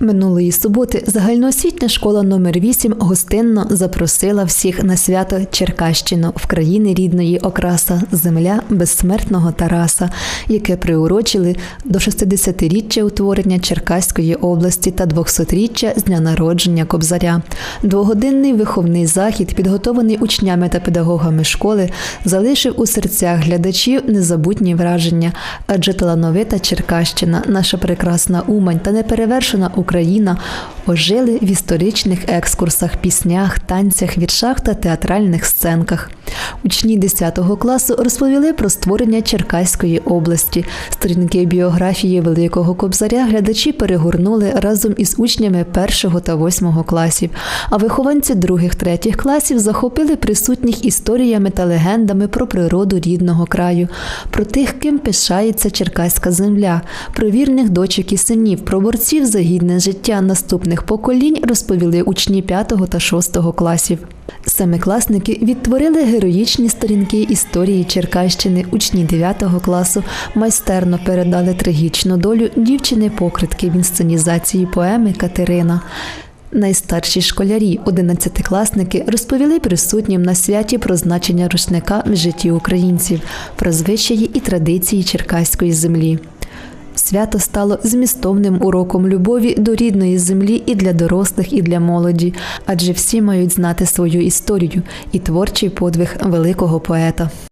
Минулої суботи загальноосвітня школа номер 8 гостинно запросила всіх на свято Черкащину в країни рідної окраса земля безсмертного Тараса, яке приурочили до 60-річчя утворення Черкаської області та 200-річчя з дня народження Кобзаря. Двогодинний виховний захід, підготований учнями та педагогами школи, залишив у серцях глядачів незабутні враження, адже талановита Черкащина, наша прекрасна Умань та неперевершена Україна Україна ожили в історичних екскурсах, піснях, танцях, віршах та театральних сценках. Учні 10 класу розповіли про створення Черкаської області. Сторінки біографії Великого Кобзаря глядачі перегорнули разом із учнями 1 та 8 класів, а вихованці 2-3 класів захопили присутніх історіями та легендами про природу рідного краю, про тих, ким пишається черкаська земля, про вірних дочок і синів, про борців за гідне життя наступних поколінь розповіли учні 5 та 6 класів. Семикласники відтворили героїчні сторінки історії Черкащини. Учні 9 класу майстерно передали трагічну долю дівчини-покритки в інсценізації поеми Катерина. Найстарші школярі, одинадцятикласники, розповіли присутнім на святі про значення рушника в житті українців, про звичаї і традиції черкаської землі. Свято стало змістовним уроком любові до рідної землі і для дорослих, і для молоді, адже всі мають знати свою історію і творчий подвиг великого поета.